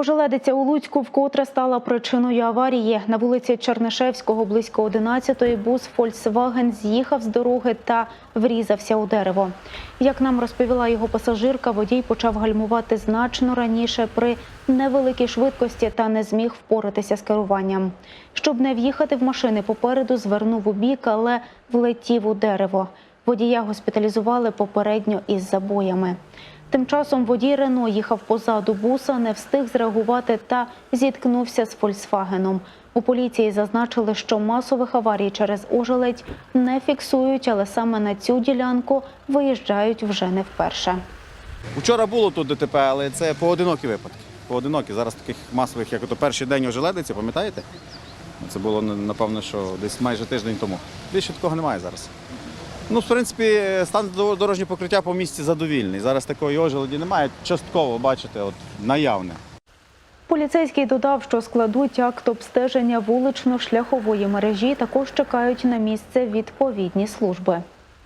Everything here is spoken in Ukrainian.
Ожеледиця у Луцьку вкотре стала причиною аварії. На вулиці Чернишевського близько 11-ї бус «Фольксваген» з'їхав з дороги та врізався у дерево. Як нам розповіла його пасажирка, водій почав гальмувати значно раніше при невеликій швидкості та не зміг впоратися з керуванням. Щоб не в'їхати в машини попереду, звернув у бік, але влетів у дерево. Водія госпіталізували попередньо із забоями. Тим часом водій Рено їхав позаду буса, не встиг зреагувати та зіткнувся з Фольксвагеном. У поліції зазначили, що масових аварій через ожеледь не фіксують, але саме на цю ділянку виїжджають вже не вперше. Вчора було тут ДТП, але це поодинокі випадки. Поодинокі. Зараз таких масових, як ото перший день ожеледиці, пам'ятаєте? Це було напевно, що десь майже тиждень тому. Більше такого немає зараз. Ну, в принципі, стан дорожнього покриття по місці задовільний. Зараз такої ожеледі немає. Частково, бачите, от наявне. Поліцейський додав, що складуть акт обстеження вулично-шляхової мережі. Також чекають на місце відповідні служби.